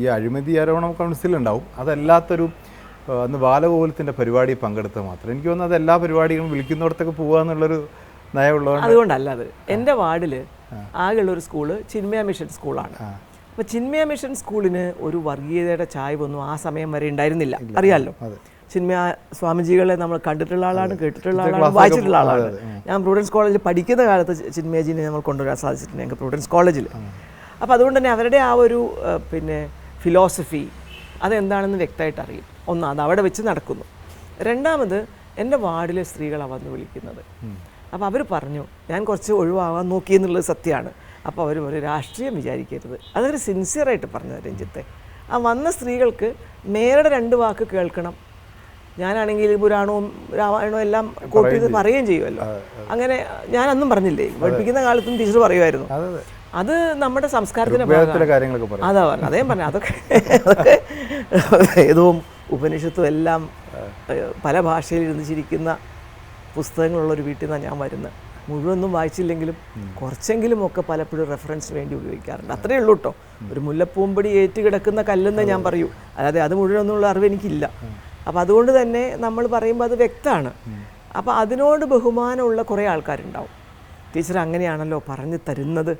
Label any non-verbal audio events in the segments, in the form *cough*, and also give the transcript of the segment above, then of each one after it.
ഈ അഴിമതി ആരോപണം കൗൺസിൽ ഉണ്ടാവും അതല്ലാത്തൊരു അന്ന് ബാലഗോകുലത്തിന്റെ പരിപാടി പങ്കെടുത്ത മാത്രം. എനിക്ക് തോന്നുന്നു അത് എല്ലാ പരിപാടികളും വിളിക്കുന്നിടത്തൊക്കെ പോകുക എന്നുള്ളൊരു നയമുള്ളതുകൊണ്ട് അതുകൊണ്ടല്ല അത്. എന്റെ വാർഡിൽ ആകെയുള്ളൊരു സ്കൂൾ ചിന്മയ മിഷൻ സ്കൂളാണ്. അപ്പോൾ ചിന്മയ മിഷൻ സ്കൂളിന് ഒരു വർഗീയതയുടെ ചായ്വൊന്നും ആ സമയം വരെ ഉണ്ടായിരുന്നില്ല. അറിയാമല്ലോ ചിന്മയ സ്വാമിജികളെ നമ്മൾ കണ്ടിട്ടുള്ള ആളാണ് കേട്ടിട്ടുള്ള ആളാണ് വായിച്ചിട്ടുള്ള ആളാണ്. ഞാൻ പ്രൂഡൻസ് കോളേജിൽ പഠിക്കുന്ന കാലത്ത് ചിന്മയജീനെ ചിന്മയജിനെ നമ്മൾ കൊണ്ടുവരാൻ സാധിച്ചിട്ടുണ്ട് ഞങ്ങൾക്ക് പ്രൂഡൻസ് കോളേജിൽ അപ്പോൾ അതുകൊണ്ട് തന്നെ അവരുടെ ആ ഒരു പിന്നെ ഫിലോസഫി അതെന്താണെന്ന് വ്യക്തമായിട്ട് അറിയും. ഒന്ന് അത് അവിടെ വെച്ച് നടക്കുന്നു. രണ്ടാമത് എന്റെ വാർഡിലെ സ്ത്രീകളാണ് വന്ന് വിളിക്കുന്നത്. അപ്പോൾ അവർ പറഞ്ഞു ഞാൻ കുറച്ച് ഒഴിവാകാൻ നോക്കി എന്നുള്ളത് സത്യമാണ്. അപ്പോൾ അവർ ഒരു രാഷ്ട്രീയം വിചാരിക്കരുത്. അതൊരു സിൻസിയറായിട്ട് പറഞ്ഞത് രഞ്ജിത്തെ. ആ വന്ന സ്ത്രീകൾക്ക് മേരുടെ രണ്ട് വാക്ക് കേൾക്കണം. ഞാനാണെങ്കിൽ പുരാണവും രാമായണവും എല്ലാം കോട്ട് ചെയ്ത് പറയുകയും ചെയ്യുമല്ലോ. അങ്ങനെ ഞാൻ അന്നും പറഞ്ഞില്ലേ പഠിപ്പിക്കുന്ന കാലത്തും ടീച്ചർ പറയുമായിരുന്നു. അതെ നമ്മുടെ സംസ്കാരത്തിന്റെ കാര്യങ്ങളൊക്കെ അതാ പറഞ്ഞു അതേ പറഞ്ഞു അതൊക്കെ അതൊക്കെ വേദവും ഉപനിഷത്തും എല്ലാം പല ഭാഷയിൽ എഴുതിച്ചിരിക്കുന്ന ചിരിക്കുന്ന പുസ്തകങ്ങളുള്ള ഒരു വീട്ടിൽ നിന്നാണ് ഞാൻ വരുന്നത്. മുഴുവനൊന്നും വായിച്ചില്ലെങ്കിലും കുറച്ചെങ്കിലും ഒക്കെ പലപ്പോഴും റെഫറൻസ് വേണ്ടി ഉപയോഗിക്കാറുണ്ട്. അത്രയേ ഉള്ളൂ കേട്ടോ ഒരു മുല്ലപ്പൂമ്പടി ഏറ്റ് കിടക്കുന്ന കല്ലെന്ന് ഞാൻ പറയൂ. അല്ലാതെ അത് മുഴുവനൊന്നുള്ള അറിവ് എനിക്കില്ല. അപ്പോൾ അതുകൊണ്ട് തന്നെ നമ്മൾ പറയുമ്പോൾ അത് വ്യക്തമാണ്. അപ്പോൾ അതിനോട് ബഹുമാനമുള്ള കുറേ ആൾക്കാരുണ്ടാവും. ടീച്ചർ അങ്ങനെയാണല്ലോ പറഞ്ഞു തരുന്നത്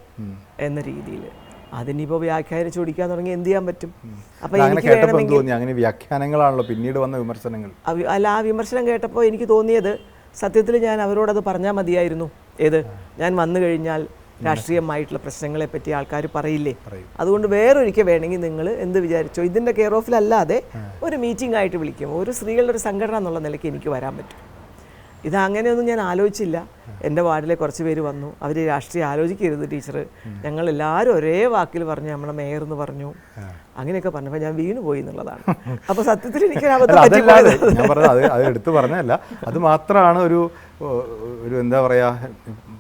എന്ന രീതിയിൽ. അതിനിപ്പോൾ വ്യാഖ്യാനിച്ച് ഓടിക്കാൻ തുടങ്ങി എന്ത് ചെയ്യാൻ പറ്റും? അപ്പോൾ എനിക്ക് വേണമെങ്കിൽ അങ്ങനെ വ്യാഖ്യാനങ്ങളാണല്ലോ പിന്നീട് വന്ന വിമർശനങ്ങൾ. അല്ല ആ വിമർശനം കേട്ടപ്പോൾ എനിക്ക് തോന്നിയത് സത്യത്തിൽ ഞാൻ അവരോടത് പറഞ്ഞാൽ മതിയായിരുന്നു. ഏത്? ഞാൻ വന്നു കഴിഞ്ഞാൽ രാഷ്ട്രീയമായിട്ടുള്ള പ്രശ്നങ്ങളെ പറ്റി ആൾക്കാർ പറയില്ലേ? അതുകൊണ്ട് വേറൊരിക്കൽ വേണമെങ്കിൽ നിങ്ങൾ എന്ത് വിചാരിച്ചോ? ഇതിന്റെ കെയർ ഓഫിലല്ലാതെ ഒരു മീറ്റിംഗ് ആയിട്ട് വിളിക്കും. ഒരു സ്ത്രീകളുടെ ഒരു സംഘടന എന്നുള്ള നിലയ്ക്ക് എനിക്ക് വരാൻ പറ്റും. ഇത് അങ്ങനെയൊന്നും ഞാൻ ആലോചിച്ചില്ല. എന്റെ വാർഡിലെ കുറച്ച് പേര് വന്നു. അവർ രാഷ്ട്രീയം ആലോചിക്കരുത് ടീച്ചർ ഞങ്ങൾ എല്ലാവരും ഒരേ വാക്കിൽ പറഞ്ഞു നമ്മളെ മേയർ എന്ന് പറഞ്ഞു. അങ്ങനെയൊക്കെ പറഞ്ഞപ്പോൾ ഞാൻ വീണു പോയി എന്നുള്ളതാണ്. *laughs* അപ്പോൾ സത്യത്തിൽ എനിക്ക് ഞാൻ പറഞ്ഞത് അത് എടുത്തു പറഞ്ഞതല്ല. അത് മാത്രമാണ് ഒരു ഒരു എന്താ പറയാ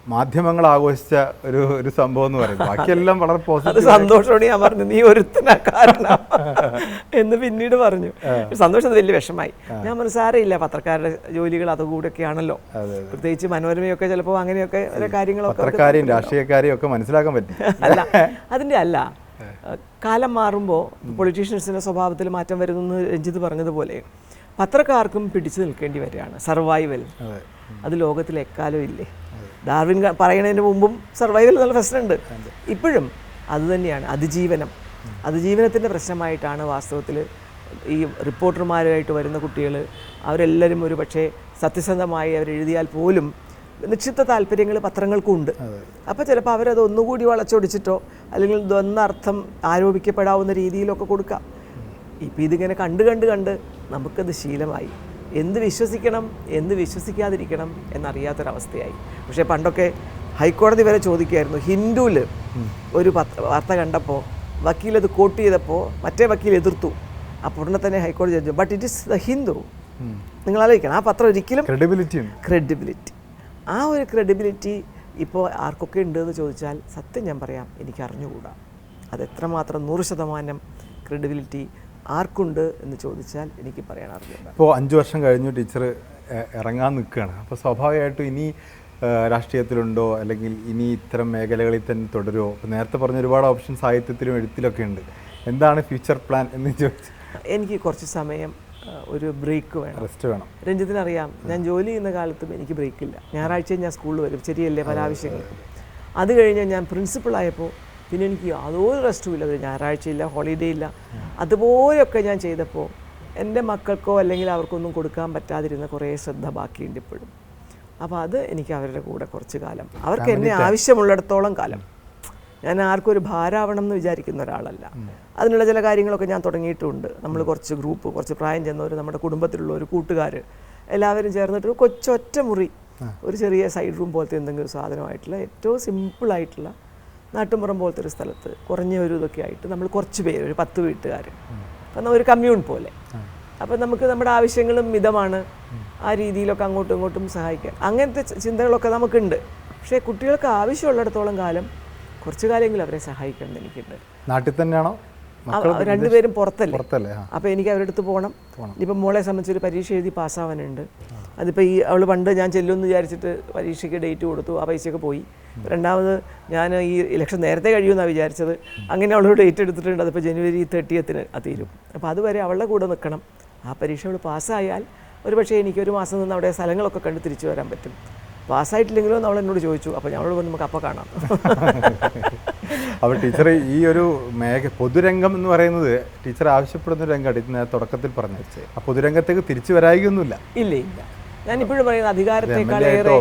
മാധ്യമങ്ങൾ ആഘോഷിച്ച ഒരു ഒരു സംഭവം എന്ന് പറയുന്നത്. ബാക്കിയെല്ലാം വളരെ പോസിറ്റീവ് സന്തോഷത്തോടെ ഞാൻ പറഞ്ഞു. നീ ഒരുത്തനാ കാരണം എന്ന് പിന്നീട് പറഞ്ഞു. സന്തോഷം വലിയ വിഷമായി ഞാൻ പറഞ്ഞു സാരമില്ല പത്രക്കാരുടെ ജോലികൾ അതുകൂടെയൊക്കെ ആണല്ലോ പ്രത്യേകിച്ച് മനോരമയൊക്കെ ചിലപ്പോൾ അങ്ങനെയൊക്കെ ഓരോ കാര്യങ്ങളൊക്കെ പത്രക്കാരെയും രാഷ്ട്രീയക്കാരെയും ഒക്കെ മനസ്സിലാക്കാൻ പറ്റും. *laughs* അല്ല അതിന്റെ അല്ല. കാലം മാറുമ്പോൾ പൊളിറ്റീഷ്യൻസിന്റെ സ്വഭാവത്തിൽ മാറ്റം വരുന്നു എന്ന് രഞ്ജിത്ത് പറഞ്ഞതുപോലെ പത്രക്കാർക്കും പിടിച്ചു നിൽക്കേണ്ടി വരികയാണ് സർവൈവൽ. അത്. ലോകത്തിൽ എക്കാലം ഇല്ലേ? ഡാർവിൻ പറയുന്നതിന് മുമ്പും സർവൈവൽ എന്നുള്ള പ്രശ്നമുണ്ട്. ഇപ്പോഴും അതുതന്നെയാണ് അതിജീവനം. അതിജീവനത്തിന്റെ പ്രശ്നമായിട്ടാണ് വാസ്തവത്തിൽ ഈ റിപ്പോർട്ടർമാരുമായിട്ട് വരുന്ന കുട്ടികൾ അവരെല്ലാവരും ഒരു പക്ഷേ സത്യസന്ധമായി അവരെഴുതിയാൽ പോലും നിക്ഷിപ്ത താല്പര്യങ്ങൾ പത്രങ്ങൾക്കും ഉണ്ട് അപ്പോൾ ചിലപ്പോൾ അവരത് ഒന്നുകൂടി വളച്ചൊടിച്ചിട്ടോ അല്ലെങ്കിൽ ദ്വന്നർത്ഥം ആരോപിക്കപ്പെടാവുന്ന രീതിയിലൊക്കെ കൊടുക്കാം. ഇപ്പം ഇതിങ്ങനെ കണ്ട് കണ്ട് കണ്ട് നമുക്കത് ശീലമായി. എന്ത് വിശ്വസിക്കണം എന്ത് വിശ്വസിക്കാതിരിക്കണം എന്നറിയാത്തൊരവസ്ഥയായി. പക്ഷേ പണ്ടൊക്കെ ഹൈക്കോടതി വരെ ചോദിക്കുമായിരുന്നു ഹിന്ദുവിൽ ഒരു പത്ര വാർത്ത കണ്ടപ്പോൾ വക്കീൽ അത് കോട്ട് ചെയ്തപ്പോൾ മറ്റേ വക്കീൽ എതിർത്തു. അപ്പോൾ ഉടനെ തന്നെ ഹൈക്കോടതി judge but it is the Hindu നിങ്ങൾ ആലോചിക്കണം ആ പത്രം ഒരിക്കലും ക്രെഡിബിലിറ്റി ക്രെഡിബിലിറ്റി ആ ഒരു ക്രെഡിബിലിറ്റി ഇപ്പോൾ ആർക്കൊക്കെ ഉണ്ട് എന്ന് ചോദിച്ചാൽ സത്യം ഞാൻ പറയാം എനിക്ക് അറിഞ്ഞുകൂടാ അത് എത്രമാത്രം നൂറ് ശതമാനം ക്രെഡിബിലിറ്റി ആർക്കുണ്ട് എന്ന് ചോദിച്ചാൽ എനിക്ക് പറയാൻ അറിയില്ല ഇപ്പോൾ അഞ്ച് വർഷം കഴിഞ്ഞു ടീച്ചർ ഇറങ്ങാൻ നിൽക്കുകയാണ്. അപ്പോൾ സ്വാഭാവികമായിട്ടും ഇനി രാഷ്ട്രീയത്തിലുണ്ടോ? അല്ലെങ്കിൽ ഇനി ഇത്തരം മേഖലകളിൽ തന്നെ തുടരുമോ ഇപ്പോൾ നേരത്തെ പറഞ്ഞ ഒരുപാട് ഓപ്ഷൻ സാഹിത്യത്തിലും എഴുത്തിലൊക്കെ ഉണ്ട്. എന്താണ് ഫ്യൂച്ചർ പ്ലാൻ എന്ന് ചോദിച്ചു എനിക്ക് കുറച്ച് സമയം ഒരു ബ്രേക്ക് വേണം. റെസ്റ്റ് വേണം. രഞ്ജിത്തിന് അറിയാം ഞാൻ ജോലി ചെയ്യുന്ന കാലത്തും എനിക്ക് ബ്രേക്ക് ഇല്ല ഞായറാഴ്ച ഞാൻ സ്കൂളിൽ വരും. ശരിയല്ലേ? പല ആവശ്യങ്ങൾ അത് കഴിഞ്ഞ് ഞാൻ പ്രിൻസിപ്പൾ ആയപ്പോൾ പിന്നെ എനിക്ക് യാതൊരു റെസ്റ്റും ഇല്ല ഒരു ഞായറാഴ്ച ഇല്ല ഹോളിഡേ ഇല്ല അതുപോലെയൊക്കെ ഞാൻ ചെയ്തപ്പോൾ എന്റെ മക്കൾക്കോ അല്ലെങ്കിൽ അവർക്കൊന്നും കൊടുക്കാൻ പറ്റാതിരുന്ന കുറേ ശ്രദ്ധ ബാക്കിയുണ്ട് ഇപ്പോഴും. അപ്പോൾ അത് എനിക്ക് അവരുടെ കൂടെ കുറച്ച് കാലം. അവർക്ക് എന്നെ ആവശ്യമുള്ളിടത്തോളം കാലം. ഞാൻ ആർക്കും ഒരു ഭാരാവണം എന്ന് വിചാരിക്കുന്ന ഒരാളല്ല. അതിനുള്ള ചില കാര്യങ്ങളൊക്കെ ഞാൻ തുടങ്ങിയിട്ടുണ്ട്. നമ്മൾ കുറച്ച് ഗ്രൂപ്പ് കുറച്ച് പ്രായം ചെന്നവർ നമ്മുടെ കുടുംബത്തിലുള്ള ഒരു കൂട്ടുകാർ എല്ലാവരും ചേർന്നിട്ട് കൊച്ചൊറ്റ മുറി ഒരു ചെറിയ സൈഡ് റൂം പോലത്തെ എന്തെങ്കിലും സാധനമായിട്ടുള്ള ഏറ്റവും സിമ്പിളായിട്ടുള്ള നാട്ടുമ്പുറം പോലത്തെ ഒരു സ്ഥലത്ത് കുറഞ്ഞ ഒരു ഇതൊക്കെ ആയിട്ട് നമ്മൾ കുറച്ച് പേര് ഒരു പത്ത് വീട്ടുകാർ അപ്പം ഒരു കമ്മ്യൂൺ പോലെ. അപ്പം നമുക്ക് നമ്മുടെ ആവശ്യങ്ങളും മിതമാണ്. ആ രീതിയിലൊക്കെ അങ്ങോട്ടും ഇങ്ങോട്ടും സഹായിക്കാൻ. അങ്ങനത്തെ ചിന്തകളൊക്കെ നമുക്കുണ്ട്. പക്ഷേ കുട്ടികൾക്ക് ആവശ്യമുള്ളിടത്തോളം കാലം കുറച്ച് കാലമെങ്കിലും അവരെ സഹായിക്കണം എന്ന് എനിക്കുണ്ട്. നാട്ടിൽ തന്നെയാണോ? രണ്ടുപേരും പുറത്തല്ലേ? പുറത്തല്ലേ അപ്പോൾ എനിക്ക് അവരുടെ അടുത്ത് പോകണം. ഇപ്പം മോളെ സംബന്ധിച്ച് ഒരു പരീക്ഷ എഴുതി പാസ്സാവാനുണ്ട്. അതിപ്പോൾ ഈ അവൾ പണ്ട് ഞാൻ ചെല്ലുമെന്ന് വിചാരിച്ചിട്ട് പരീക്ഷയ്ക്ക് ഡേറ്റ് കൊടുത്തു ആ പൈസയൊക്കെ പോയി. രണ്ടാമത് ഞാൻ ഈ ഇലക്ഷൻ നേരത്തെ കഴിയുമെന്നാണ് വിചാരിച്ചത്. അങ്ങനെ അവളോട് ഡേറ്റ് എടുത്തിട്ടുണ്ട്. അതിപ്പോൾ ജനുവരി തേർട്ടിയത്തിന് തീരും. അപ്പോൾ അതുവരെ അവളുടെ കൂടെ നിൽക്കണം ആ പരീക്ഷ അവൾ പാസ്സായാൽ ഒരു പക്ഷേ എനിക്ക് ഒരു മാസം നിന്ന് അവിടെ സ്ഥലങ്ങളൊക്കെ കണ്ട് തിരിച്ചു വരാൻ പറ്റും. പാസ്സായിട്ടില്ലെങ്കിലും അവൾ എന്നോട് ചോദിച്ചു. അപ്പോൾ ഞങ്ങളോട് പറഞ്ഞു നമുക്ക് അപ്പോൾ കാണാം. *laughs* അപ്പോൾ ടീച്ചർ ഈ ഒരു മേഖ പൊതുരംഗം എന്ന് പറയുന്നത് ടീച്ചർ ആവശ്യപ്പെടുന്ന ഒരു രംഗമാണ്. തുടക്കത്തിൽ പറഞ്ഞു പറഞ്ഞത് ആ പൊതുരംഗത്തേക്ക് തിരിച്ചു വരായികൊന്നുമില്ല ഇല്ല ഇല്ല. ഞാനിപ്പോഴും പറയുന്നത് പറയുന്ന എൽ അധികാരത്തെക്കാൾ ഏറെ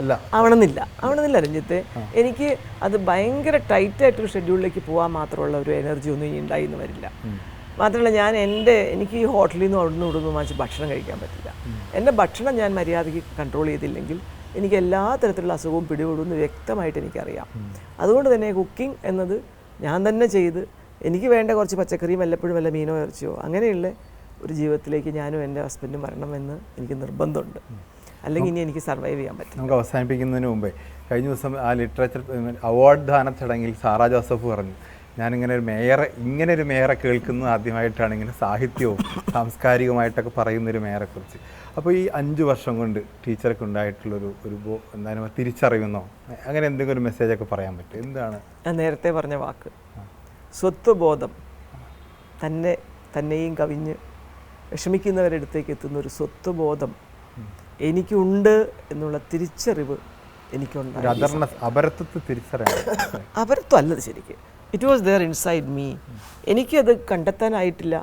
അല്ല. ആവണമെന്നില്ല. ആവണമെന്നില്ല രഞ്ജിത്തെ. എനിക്ക് അത് ഭയങ്കര ടൈറ്റായിട്ടൊരു ഷെഡ്യൂളിലേക്ക് പോകാൻ മാത്രമുള്ള ഒരു എനർജി ഒന്നും ഇനി ഉണ്ടായി എന്ന് വരില്ല. മാത്രമല്ല ഞാൻ എന്റെ എനിക്ക് ഈ ഹോട്ടലിൽ നിന്നും അവിടെ നിന്ന് ഇവിടെ നിന്ന് വാങ്ങിച്ച് ഭക്ഷണം കഴിക്കാൻ പറ്റില്ല. എന്റെ ഭക്ഷണം ഞാൻ മര്യാദയ്ക്ക് കൺട്രോൾ ചെയ്തില്ലെങ്കിൽ എനിക്ക് എല്ലാ തരത്തിലുള്ള അസുഖവും പിടിപെടുമെന്ന് വ്യക്തമായിട്ട് എനിക്കറിയാം. അതുകൊണ്ട് തന്നെ കുക്കിംഗ് എന്നത് ഞാൻ തന്നെ ചെയ്ത് എനിക്ക് വേണ്ട കുറച്ച് പച്ചക്കറിയും വല്ലപ്പോഴും വല്ല മീനോ ഇറച്ചിയോ അങ്ങനെയുള്ള ഒരു ജീവിതത്തിലേക്ക് ഞാനും എന്റെ ഹസ്ബൻഡും വരണമെന്ന് എനിക്ക് നിർബന്ധമുണ്ട്. അല്ലെങ്കിൽ ഇനി എനിക്ക് സർവൈവ് ചെയ്യാൻ പറ്റും നമുക്ക് അവസാനിപ്പിക്കുന്നതിന് മുമ്പേ കഴിഞ്ഞ ദിവസം ആ ലിറ്ററേച്ചർ അവാർഡ് ദാന ചടങ്ങിൽ സാറാ ജോസഫ് പറഞ്ഞു ഞാനിങ്ങനെ ഒരു മേയറെ ഇങ്ങനെ ഒരു മേയറെ കേൾക്കുന്നത് ആദ്യമായിട്ടാണ് ഇങ്ങനെ സാഹിത്യവും സാംസ്കാരികമായിട്ടൊക്കെ പറയുന്ന ഒരു മേയറെ കുറിച്ച്. അപ്പോൾ ഈ അഞ്ച് വർഷം കൊണ്ട് ടീച്ചർക്ക് ഉണ്ടായിട്ടുള്ളൊരു ഒരു എന്താണ് തിരിച്ചറിയുന്നോ അങ്ങനെ എന്തെങ്കിലും ഒരു മെസ്സേജൊക്കെ പറയാൻ പറ്റും എന്താണ്? ഞാൻ നേരത്തെ പറഞ്ഞ വാക്ക്. സ്വത്വബോധം തന്നെ തന്നെയും കവിഞ്ഞ് വിഷമിക്കുന്നവരടുത്തേക്ക് എത്തുന്ന ഒരു സ്വത്വബോധം എനിക്കുണ്ട് എന്നുള്ള തിരിച്ചറിവ് എനിക്കുണ്ടായിരുന്നു അപരത്വം അല്ലത് ശരിക്ക്. It was there inside me എനിക്കത് കണ്ടെത്താനായിട്ടില്ല.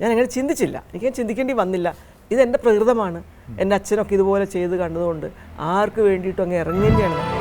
ഞാൻ അങ്ങനെ ചിന്തിച്ചില്ല. എനിക്ക് ചിന്തിക്കേണ്ടി വന്നില്ല. ഇതെന്റെ പ്രകൃതമാണ്. എന്റെ അച്ഛനൊക്കെ ഇതുപോലെ ചെയ്ത് കണ്ടതുകൊണ്ട് ആർക്ക് വേണ്ടിയിട്ടും അങ്ങ് ഇറങ്ങി തന്നെയാണ് നമ്മൾ